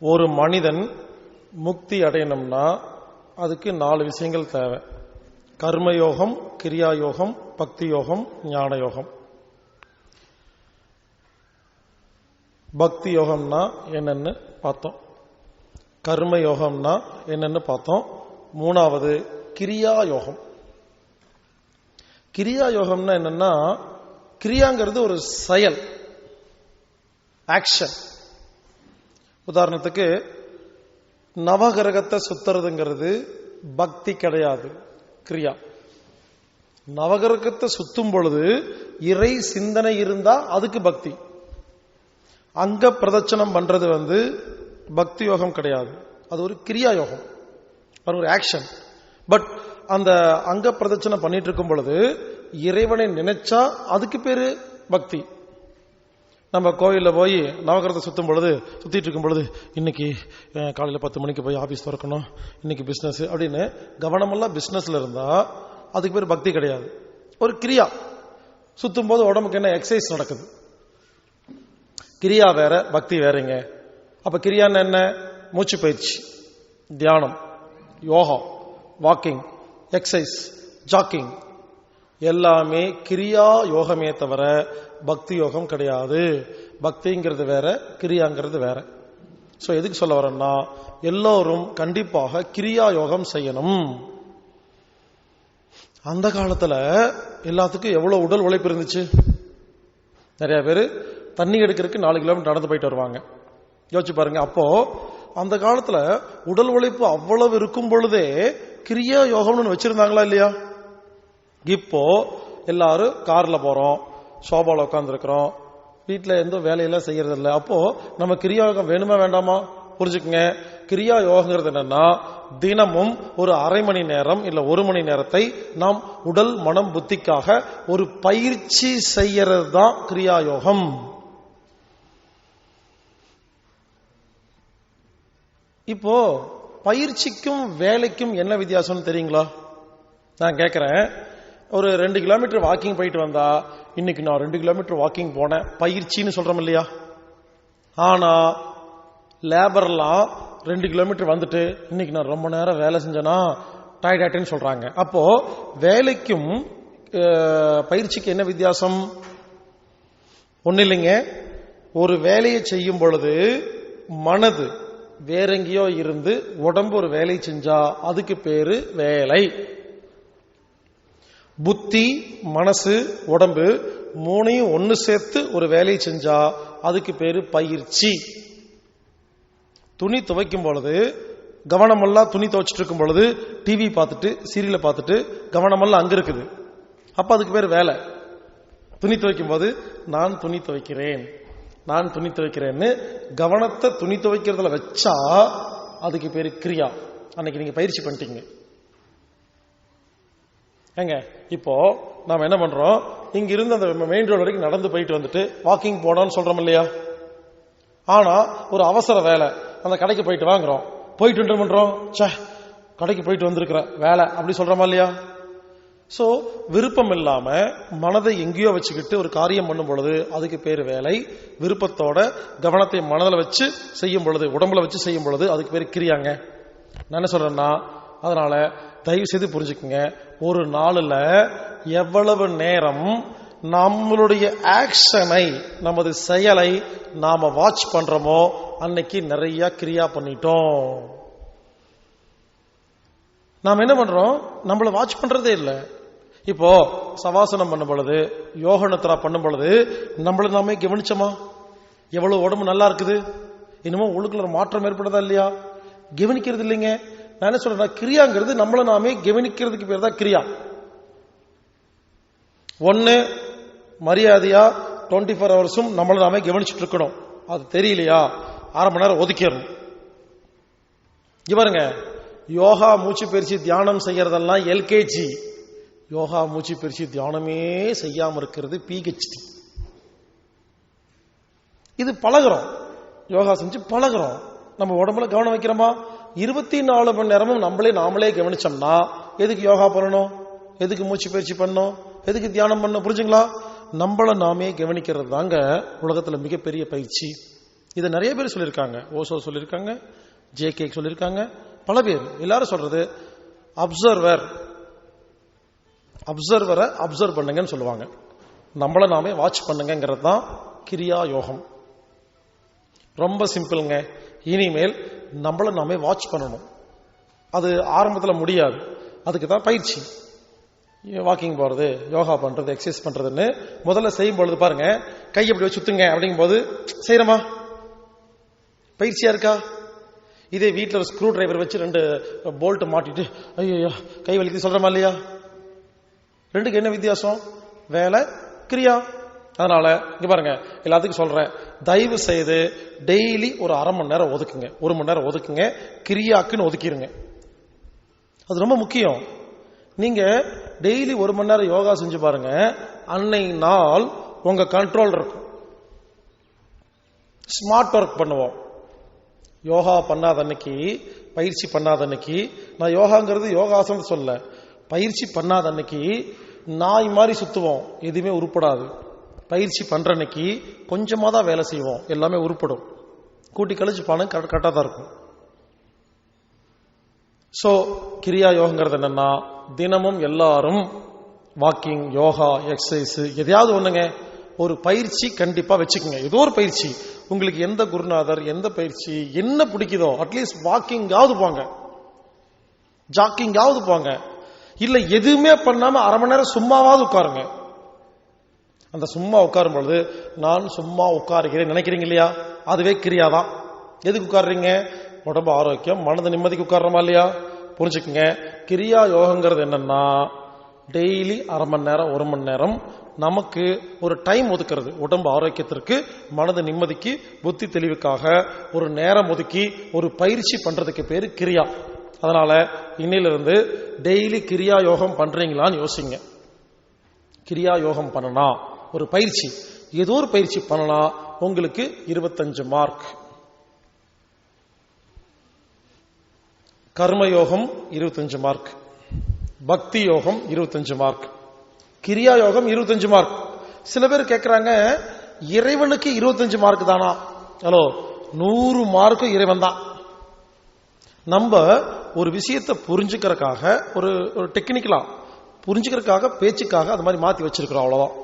ஒரு மனிதன் முக்தி அடையணும்னா அதுக்கு நாலு விஷயங்கள் தேவை. கர்மயோகம் கிரியா யோகம் பக்தி யோகம் ஞான யோகம் பக்தி யோகம்னா என்னன்னு பார்த்தோம். கர்ம யோகம்னா என்னன்னு பார்த்தோம். மூணாவது கிரியா யோகம் கிரியா யோகம்னா என்னன்னா கிரியாங்கிறது ஒரு செயல் ஆக்ஷன் உதாரணத்துக்கு நவகிரகத்தை சுத்துறதுங்கிறது பக்தி கிடையாது கிரியா. நவகிரகத்தை சுத்தும் பொழுது இறை சிந்தனை இருந்தா அதுக்கு பக்தி. அங்க பிரதட்சணம் பண்றது வந்து பக்தி யோகம் கிடையாது. அது ஒரு கிரியா யோகம். அது ஒரு ஆக்ஷன் பட் அந்த அங்க பிரதட்சணம் பண்ணிட்டு இருக்கும் பொழுது இறைவனை நினைச்சா அதுக்கு பேரு பக்தி. நம்ம கோயிலில் போய் நவகிரகத்தை சுத்தும் பொழுது சுத்திட்டு இருக்கும் பொழுது இன்னைக்கு காலையில் பத்து மணிக்கு போய் ஆபீஸ் திறக்கணும் இன்னைக்கு பிஸ்னஸ் அப்படின்னு கவனமெல்லாம் பிஸ்னஸில் இருந்தா அதுக்கு பேர் பக்தி கிடையாது. ஒரு கிரியா. சுத்தும் போது உடம்புக்கு என்ன எக்ஸசைஸ் நடக்குது. கிரியா வேற பக்தி வேறங்க. அப்ப கிரியான்னு என்ன? மூச்சு பயிற்சி தியானம் யோகா வாக்கிங் எக்ஸசைஸ் ஜாக்கிங் எல்லாமே கிரியா யோகமே தவிர பக்தி யோகம் கிடையாது. பக்திங்கிறது வேற கிரியாங்கிறது வேற. சோ எதுக்கு சொல்ல வரேன்னா எல்லோரும் கண்டிப்பாக கிரியா யோகம் செய்யணும். அந்த காலத்துல எல்லாத்துக்கும் எவ்வளவு உடல் உழைப்பு இருந்துச்சு? நிறைய பேர் தண்ணி எடுக்கிறதுக்கு நாலு கிலோமீட்டர் நடந்து போயிட்டு வருவாங்க. யோசிச்சு பாருங்க அப்போ அந்த காலத்துல உடல் உழைப்பு அவ்வளவு இருக்கும் பொழுதே கிரியா யோகம்னு வச்சிருந்தாங்களா இல்லையா? இப்போ எல்லாரும் கார்ல போறோம் சோபால உட்காந்துருக்கிறோம் வீட்டில் எந்த வேலையெல்லாம் செய்யறது இல்லை அப்போ நம்ம கிரியா யோகம் வேணுமா வேண்டாமா? புரிஞ்சுக்குங்க. கிரியா யோகங்கிறது என்னன்னா தினமும் ஒரு அரை மணி நேரம் இல்ல ஒரு மணி நேரத்தை நாம் உடல் மனம் புத்திக்காக ஒரு பயிற்சி செய்யறது தான் கிரியா யோகம் இப்போ பயிற்சிக்கும் வேலைக்கும் என்ன வித்தியாசம்னு தெரியுங்களா? நான் கேட்கிறேன் ஒரு ரெண்டு கிலோமீட்டர் வாக்கிங் போயிட்டு வந்தா இன்னைக்கு நான் ரெண்டு கிலோமீட்டர் வாக்கிங் போனேன். பயிற்சின்னு சொல்றோம் இல்லையா? ஆனா லேபர்லாம் ரெண்டு கிலோமீட்டர் வந்துட்டு இன்னைக்கு நான் ரொம்ப நேரம் வேலை செஞ்சேனா டயர்ட் சொல்றாங்க. அப்போ வேலைக்கும் பயிற்சிக்கு என்ன வித்தியாசம்? ஒன்றும் இல்லைங்க. ஒரு வேலையை செய்யும் பொழுது மனது வேற எங்கேயோ இருந்து உடம்பு ஒரு வேலை செஞ்சா அதுக்கு பேரு வேலை. புத்தி மனசு உடம்பு மூணையும் ஒன்று சேர்த்து ஒரு வேலையை செஞ்சா அதுக்கு பேரு பயிற்சி. துணி துவைக்கும் பொழுது கவனமெல்லாம் துணி துவைச்சிட்டு இருக்கும் பொழுது டிவி பார்த்துட்டு சீரியலை பார்த்துட்டு கவனமெல்லாம் அங்க இருக்குது. அப்ப அதுக்கு பேர் வேலை. துணி துவைக்கும் போது நான் துணி துவைக்கிறேன் நான் துணி துவைக்கிறேன்னு கவனத்தை துணி துவைக்கிறதுல வச்சா அதுக்கு பேர் கிரியா. அன்னைக்கு நீங்க பயிற்சி பண்ணிட்டீங்க. ஏங்க இப்போ நாம என்ன பண்றோம்? இங்க இருந்து அந்த மெயின் ரோடு வரைக்கும் நடந்து போயிட்டு வந்துட்டு வாக்கிங் போனோம்னு சொல்றோம் இல்லையா? ஆனா ஒரு அவசர வேலை. அந்த கடைக்கு போயிட்டு வாங்குறோம். போயிட்டு என்ன பண்றோம்? ச்சே கடைக்கு போயிட்டு வந்திருக்கிற வேலை. அப்படி சொல்றோமா இல்லையா? சோ விருப்பம் இல்லாம மனதை எங்கேயோ வச்சுக்கிட்டு ஒரு காரியம் பண்ணும் பொழுது அதுக்கு பேர் வேலை. விருப்பத்தோட கவனத்தை மனதில் வச்சு செய்யும் பொழுது உடம்புல வச்சு செய்யும் பொழுது அதுக்கு பேர் கிரியாங்க. நான் என்ன சொல்றேன்னா அதனால தயவு செய்து புரிஞ்சுக்குங்க. ஒரு நாளில் எவ்வளவு நேரம் நம்மளுடைய ஆக்ஷனை நமது செயலை நாம வாட்ச் பண்றோமோ அன்னைக்கு நிறைய கிரியா பண்ணிட்டோம். நாம் என்ன பண்றோம்? நம்மள வாட்ச் பண்றதே இல்லை. இப்போ சவாசனம் பண்ணும் பொழுது யோக பண்ணும் பொழுது நம்மள நாமே கவனிச்சோமா? எவ்வளவு உடம்பு நல்லா இருக்குது? இன்னமும் உள்ளுக்குள்ள ஒரு மாற்றம் ஏற்படுதா இல்லையா? கவனிக்கிறது இல்லைங்க. நான் என்ன சொல்றேன் கிரியாங்கிறது நம்மளை நாமே கவனிக்கிறதுக்கு பேர் தான் கிரியா. ஒன்னு மரியாதையா டுவெண்ட்டி ஃபோர் ஹவர்ஸும் நம்மளை நாமே கவனிச்சுட்டு இருக்கணும். அது தெரியலையா? அரை மணி நேரம் ஒதுக்கிடணும். இவருங்க யோகா மூச்சு பயிற்சி தியானம் செய்யறதெல்லாம் எல்கேஜி. யோகா மூச்சு பயிற்சி தியானமே செய்யாம இருக்கிறது பிஹெச்டி இது பழகுறோம். யோகா செஞ்சு பழகுறோம். நம்ம உடம்புல கவனம் வைக்கிறோமா? இருபத்தி நாலு மணி நேரமும் நம்மளே நாமளே கவனிச்சோம்னா எதுக்கு யோகா பண்ணணும்? எதுக்கு மூச்சு பயிற்சி பண்ணணும்? எதுக்கு தியானம் பண்ணணும்? புரிஞ்சுங்களா? நம்மள நாமே கவனிக்கிறது தாங்க உலகத்துல மிகப்பெரிய பயிற்சி. இதை நிறைய பேர் சொல்லியிருக்காங்க. ஓசோ சொல்லியிருக்காங்க ஜே கே சொல்லியிருக்காங்க பல பேர். எல்லாரும் சொல்றது அப்சர்வர் அப்சர்வரை அப்சர்வ் பண்ணுங்கன்னு சொல்லுவாங்க. நம்மள நாமே வாட்ச் பண்ணுங்கிறது தான் கிரியா யோகம். ரொம்ப சிம்பிள்ங்க. இனிமேல் நம்மள நாமே வாட்ச் பண்ணணும். அது ஆரம்பத்தில் முடியாது. அதுக்கு தான் பயிற்சி வாக்கிங் போறது யோகா பண்றது எக்ஸசைஸ் பண்றதுன்னு முதல்ல செய்யும் பொழுது பாருங்க கை எப்படி சுத்துங்க அப்படிங்கும் போது செய்யறமா? பயிற்சியா இருக்கா? இதே வீட்டில் ஒரு ஸ்க்ரூ டிரைவர் வச்சு ரெண்டு போல்ட் மாட்டிட்டு ஐயோ கை வலிக்குது சொல்றமா இல்லையா? ரெண்டுக்கு என்ன வித்தியாசம்? வேலை கிரியா. அதனால இங்க பாருங்க எல்லாத்துக்கும் சொல்றேன். தயவு செய்து டெய்லி ஒரு அரை மணி நேரம் ஒதுக்குங்க. ஒரு மணி நேரம் ஒதுக்குங்க. கிரியாக்குன்னு ஒதுக்கிடுங்க அது ரொம்ப முக்கியம். நீங்க டெய்லி ஒரு மணி நேரம் யோகா செஞ்சு பாருங்க. அன்னை நாள் உங்க கண்ட்ரோல் இருக்கும். ஸ்மார்ட் ஒர்க் பண்ணுவோம். யோகா பண்ணாத அன்னைக்கு பயிற்சி பண்ணாத அன்னைக்கு நான் யோகாங்கிறது யோகாசனம் சொல்ல. பயிற்சி பண்ணாத அன்னைக்கு நாய் மாதிரி சுத்துவோம். எதுவுமே உருப்படாது. பயிற்சி பண்ணுற அன்னைக்கு கொஞ்சமாக தான் வேலை செய்வோம். எல்லாமே உருப்படும். கூட்டி கழிச்சு பணம் கரெக்டாக தான் இருக்கும். ஸோ கிரியா யோகங்கிறது என்னன்னா தினமும் எல்லாரும் வாக்கிங் யோகா எக்ஸசைஸ் எதையாவது ஒண்ணுங்க. ஒரு பயிற்சி கண்டிப்பாக வச்சுக்கோங்க. ஏதோ ஒரு பயிற்சி. உங்களுக்கு எந்த குருநாதர் எந்த பயிற்சி என்ன பிடிக்குதோ அட்லீஸ்ட் வாக்கிங்காவது போங்க. ஜாக்கிங்காவது போங்க. இல்லை எதுவுமே பண்ணாமல் அரை மணி நேரம் சும்மாவாவது உட்காருங்க. அந்த சும்மா உட்காரும் பொழுது நான் சும்மா உட்காருகிறேன். நினைக்கிறீங்க இல்லையா? அதுவே கிரியாதான். எதுக்கு உட்காருறீங்க? உடம்பு ஆரோக்கியம் மனது நிம்மதிக்கு உட்கார்றோமா இல்லையா? புரிஞ்சுக்குங்க. கிரியா யோகங்கிறது என்னன்னா டெய்லி அரை மணி நேரம் ஒரு மணி நேரம் நமக்கு ஒரு டைம் ஒதுக்குறது. உடம்பு ஆரோக்கியத்திற்கு மனது நிம்மதிக்கு புத்தி தெளிவுக்காக ஒரு நேரம் ஒதுக்கி ஒரு பயிற்சி பண்றதுக்கு பேர் கிரியா. அதனால இன்னிலிருந்து டெய்லி கிரியா யோகம் பண்றீங்களான்னு யோசிங்க. கிரியா யோகம் பண்ணனா ஒரு பயிற்சி. ஏதோ ஒரு பயிற்சி பண்ணலாம். உங்களுக்கு இருபத்தஞ்சு மார்க் கர்மயோகம் இருபத்தஞ்சு மார்க் பக்தி யோகம் இருபத்தஞ்சு மார்க் கிரியா யோகம் இருபத்தஞ்சு மார்க் சில பேர் கேட்கிறாங்க இறைவனுக்கு இருபத்தஞ்சு மார்க் தானா? ஹலோ நூறு மார்க்கு இறைவன் தான். நம்ம ஒரு விஷயத்தை புரிஞ்சுக்கிறதுக்காக ஒரு ஒரு டெக்னிக்கலா புரிஞ்சுக்கிறதுக்காக பேச்சுக்காக அது மாதிரி மாத்தி வச்சிருக்கிறோம் அவ்வளவுதான்.